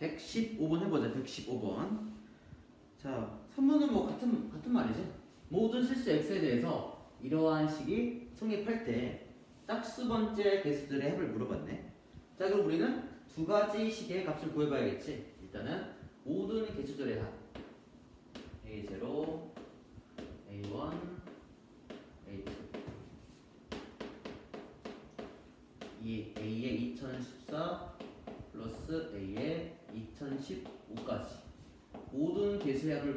115번 해보자. 115번. 자, 3번은 뭐 같은 같은 말이지. 모든 실수 x에 대해서 이러한 식이 성립할 때 짝수 번째 개수들의 합을 물어봤네. 자, 그럼 우리는 두 가지 식의 값을 구해봐야겠지. 일단은 모든 개수들의 합. a0, a1, a2. 이 a의 2014 플러스 a의 2015까지 모든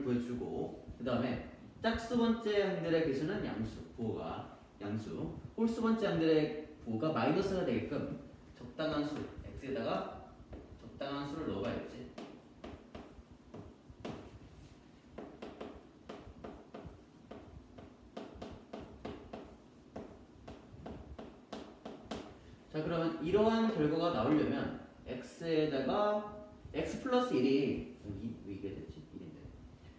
구해주고 그 다음에 짝수 번째 항들의 개수는 양수 부호가 양수 홀수 번째 항들의 부호가 마이너스가 되게끔 적당한 수 x에다가 적당한 수를 넣어봐야겠지 자 그러면 이러한 결과가 나오려면 x에다가 x 플러스 1이 이, 왜 이게 됐지?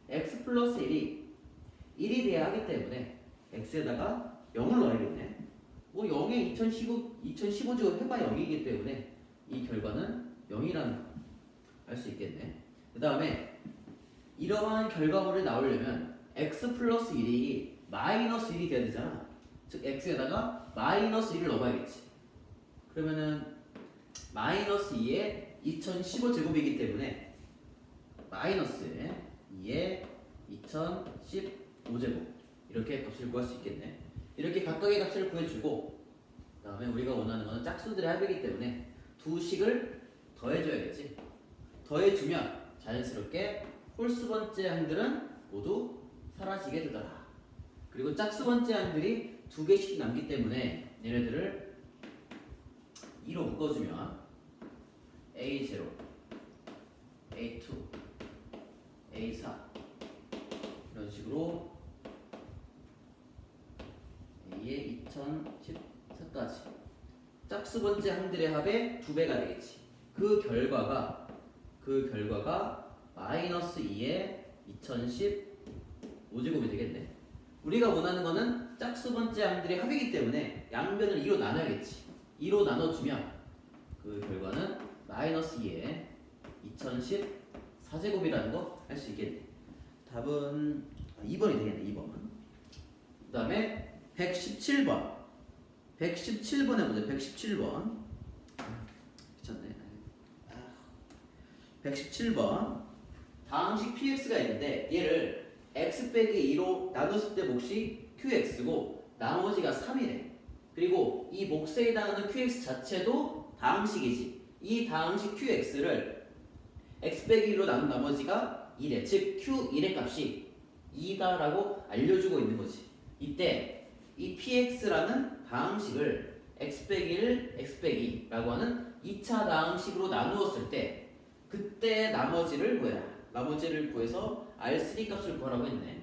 1인데 x 플러스 1이 1이 돼야 하기 때문에 x에다가 0을 넣어야겠네. 뭐 0에 2015, 2015죠 해봐 0이기 때문에 이 결과는 0이라는 알 수 있겠네. 그 다음에 이러한 결과물이 나오려면 x 플러스 1이 마이너스 1이 돼야 되잖아. 즉 x에다가 마이너스 1을 넣어봐야겠지. 그러면은 마이너스 2의 2015 제곱이기 때문에 마이너스 2의 2015 제곱 이렇게 값을 구할 수 있겠네. 이렇게 각각의 값을 구해주고 그 다음에 우리가 원하는 거는 짝수들의 합이기 때문에 두 식을 더해줘야겠지. 더해주면 자연스럽게 홀수 번째 항들은 모두 사라지게 되더라. 그리고 짝수 번째 항들이 두 개씩 남기 때문에 얘네들을 2로 묶어주면 A0, A2, 식으로 A의 2014까지 짝수 번째 항들의 합의 두 배가 되겠지. 그 결과가 그 결과가 마이너스 2의 2015제곱이 되겠네. 우리가 원하는 거는 짝수 번째 항들의 합이기 때문에 양변을 2로 나눠야겠지. 2로 나눠주면 그 결과는 마이너스 2의 2014제곱이라는 거할수 있겠네. 답은 2번이 되겠네. 2번. 그 다음에 117번. 117번 해보자. 117번. 미쳤네. 아, 117번. 다항식 px가 있는데 얘를 x 빼기 2로 나눴을 때 몫이 qx고 나머지가 3이래. 그리고 이 몫에 해당하는 qx 자체도 다항식이지. 이 다항식 qx를 x 빼기 1로 나눈 나머지가 2래. 즉 q1의 값이 2다라고 알려주고 있는 거지. 이때 이 px라는 다항식을 x 빼기 1, x 빼기 2라고 하는 2차 다항식으로 나누었을 때 그때 나머지를 구해라. 나머지를 구해서 R3 값을 구하라고 했네.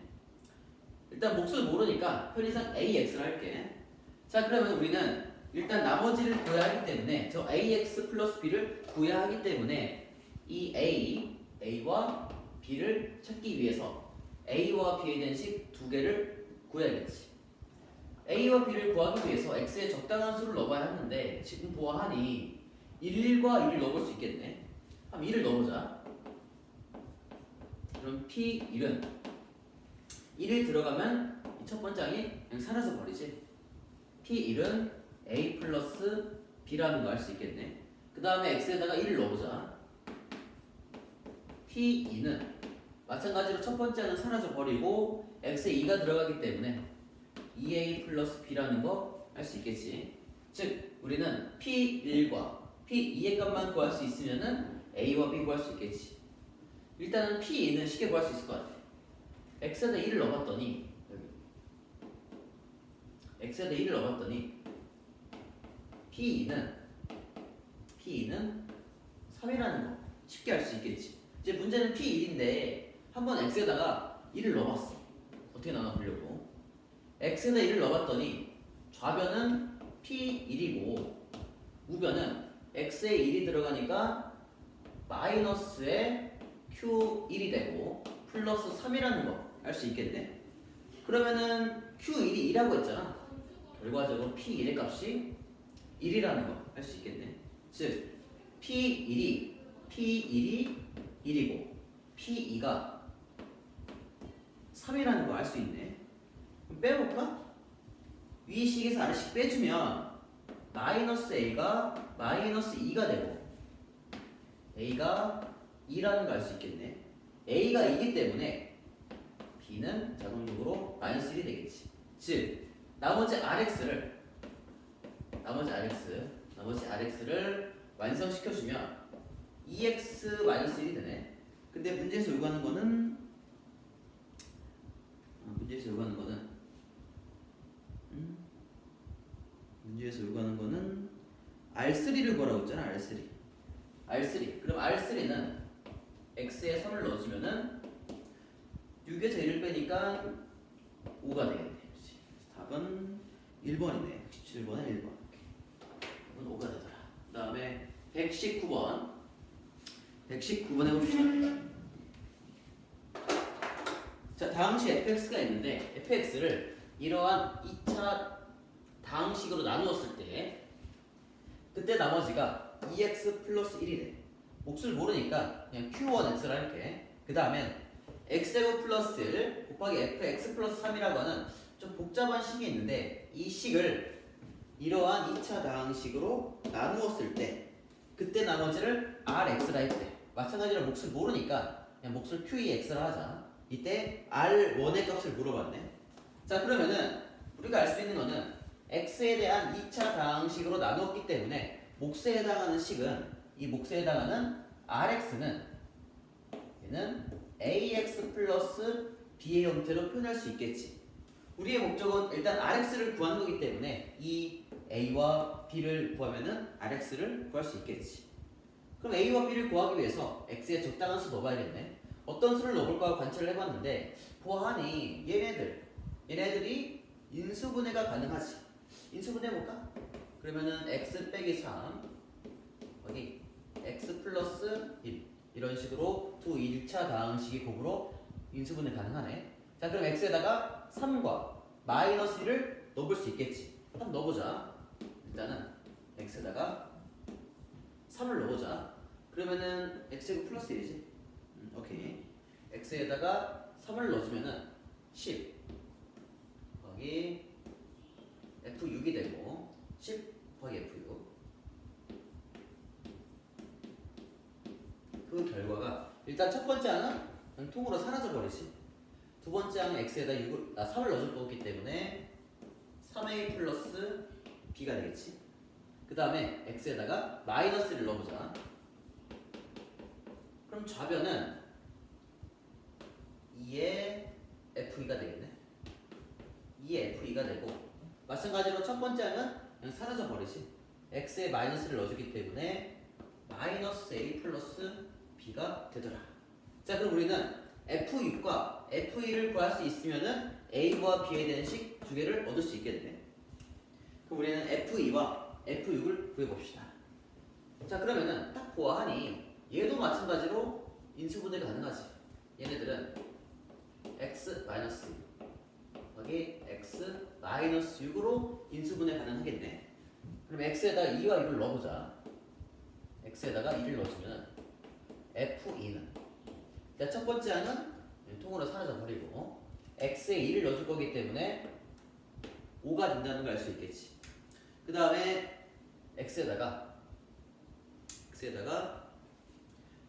일단 몫을 모르니까 편의상 AX를 할게. 자 그러면 우리는 일단 나머지를 구해야 하기 때문에 저 AX 플러스 B를 구해야 하기 때문에 이 A, A와 B를 찾기 위해서 A와 B에 대한 식 두 개를 구해야겠지. A와 B를 구하기 위해서 X에 적당한 수를 넣어봐야 하는데 지금 보아하니 1과 1을 넣어볼 수 있겠네. 그럼 2를 넣어보자. 그럼 P1은 1이 들어가면 이 첫 번째 항이 그냥 사라져 버리지. P1은 A 플러스 B라는 거 알 수 있겠네. 그 다음에 X에다가 1을 넣어보자. P2는 마찬가지로 첫 번째 항은 사라져 버리고 X에 2가 들어가기 때문에 2A 플러스 B라는 거알수 있겠지. 즉 우리는 P1과 P2의 값만 구할 수 있으면은 A와 B 구할 수 있겠지. 일단은 P2는 쉽게 구할 수 있을 것 같아. X에다 1을 넣어봤더니 X에다 1을 넣어봤더니 P2는 P2는 3이라는 거 쉽게 알 수 있겠지. 이제 문제는 P1인데 한번 X에다가 1을 넣어봤어. 어떻게 나눠 보려고? X에다 1을 넣어봤더니 좌변은 P1이고 우변은 X에 1이 들어가니까 마이너스에 Q1이 되고 플러스 3이라는 거 알 수 있겠네. 그러면은 Q1이 2라고 했잖아. 결과적으로 P1의 값이 1이라는 거 알 수 있겠네. 즉 P1이 P1이 1이고 P2가 3이라는 거 알 수 있네. 그럼 빼볼까? 위 식에서 아래식 빼주면 마이너스 A가 마이너스 2가 되고 A가 2라는 걸알수 있겠네. A가 2기 때문에 B는 자동적으로 마이너스 1이 되겠지. 즉 나머지 RX를 나머지 RX 나머지 RX를 완성시켜주면 EX 마이너스 1이 되네. 근데 문제에서 요구하는 거는 어, 문제에서 요구하는 거는 음, 문제에서 요구하는 거는 R3를 구하라고 했잖아 R3 R3 그럼 R3는 X에 3을 넣어주면은 6에서 1을 빼니까 5가 되겠네. 그렇지. 답은 1번이네. 17번에 1번. 답은 5가 되더라. 그 다음에 119번. 119번 해봅시다. 자 다항식 fx가 있는데 fx를 이러한 2차 다항식으로 나누었을 때 그때 나머지가 2x 플러스 1이 돼 몫을 모르니까 그냥 q1x라 할게. 그 다음엔 x제곱 플러스 1 곱하기 fx 플러스 3이라고 하는 좀 복잡한 식이 있는데 이 식을 이러한 2차 다항식으로 나누었을 때 그때 나머지를 rx라 했대. 마찬가지로 몫을 모르니까 그냥 몫을 qex라 하자. 이때 r1의 값을 물어봤네. 자 그러면은 우리가 알 수 있는 거는 x에 대한 2차 다항식으로 나누었기 때문에 몫에 해당하는 식은 이 몫에 해당하는 rx는 얘는 ax 플러스 b의 형태로 표현할 수 있겠지. 우리의 목적은 일단 rx를 구하는 거기 때문에 이 a와 b를 구하면은 rx를 구할 수 있겠지. 그럼 a와 b를 구하기 위해서 x에 적당한 수 넣어봐야겠네. 어떤 수를 넣어볼까 관찰을 해봤는데 보아하니 얘네들 얘네들이 인수분해가 가능하지 인수분해 해볼까? 그러면은 x 빼기 3 어디 x 플러스 1 이런 식으로 두 1차 다항식이 곱으로 인수분해 가능하네. 자 그럼 x에다가 3과 마이너스 1을 넣어볼 수 있겠지. 한번 넣어보자. 일단은 x에다가 3을 넣어보자. 그러면은 x제곱 플러스 1이지? 음, 오케이. x에다가 3을 넣어주면은 10 거기 f6이 되고 10 곱하기 f6 그 결과가 일단 첫 번째 항은 통으로 사라져 버리지. 두 번째 항은 x에다 6을, 아, 3을 넣어줄 거기 때문에 3a 플러스 b가 되겠지. 그 다음에 x에다가 마이너스를 넣어보자. 그럼 좌변은 2의 f2가 되겠네. 2의 f2가 되고 마찬가지로 첫 번째 항은 그냥 사라져 버리지. x에 마이너스를 넣어주기 때문에 마이너스 a 플러스 b가 되더라. 자 그럼 우리는 f6과 f2를 구할 수 있으면은 a와 b에 대한 식 두 개를 얻을 수 있겠네. 그럼 우리는 f2와 f6을 구해봅시다. 자 그러면은 딱 보아하니 얘도 마찬가지로 인수분해가 가능하지. 얘네들은 x 마이너스 여기 x 마이너스 6으로 인수분해 가능하겠네. 그럼 x에다가 2와 6을 넣어보자. x에다가 2를 넣어주면 f2는 자, 첫 번째 항은 통으로 사라져 버리고 x에 2를 넣어줄 거기 때문에 5가 된다는 걸 알 수 있겠지. 그 다음에 x에다가 x에다가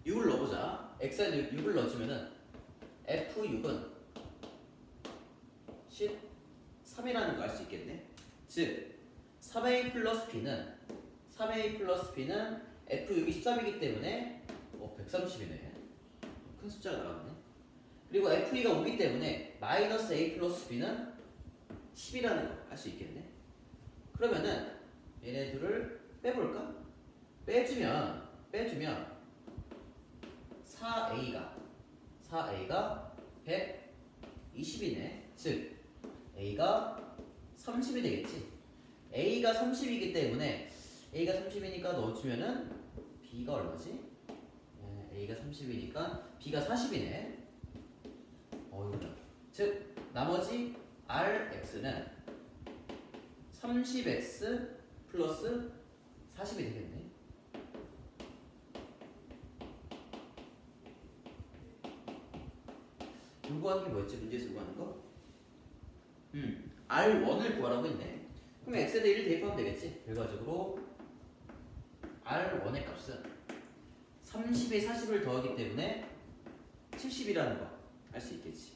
6을 넣어보자. x에 6을 넣어주면은 f6은 13이라는 걸알수 있겠네. 즉 3a 플러스 b는 3a 플러스 b는 f6이 13이기 때문에 어, 130이네. 큰 숫자가 나왔네. 그리고 f2가 5기 때문에 마이너스 a 플러스 b는 10이라는 걸알수 있겠네. 그러면은 얘네 둘을 빼볼까? 빼주면 빼주면 4a가 4a가 120이네. 즉 a가 30이 되겠지. a가 30이기 때문에 a가 30이니까 넣어주면은 b가 얼마지? 네, a가 30이니까 b가 40이네. 어이구나. 즉 나머지 rx는 30x 플러스 40이 되겠네. 요구하는 게 뭐였지? 문제에서 요구하는 거? 음, R1을 구하라고 했네. 그럼 X에 대해 1 대입하면 되겠지? 결과적으로 R1의 값은 30에 40을 더하기 때문에 70이라는 거 알 수 있겠지.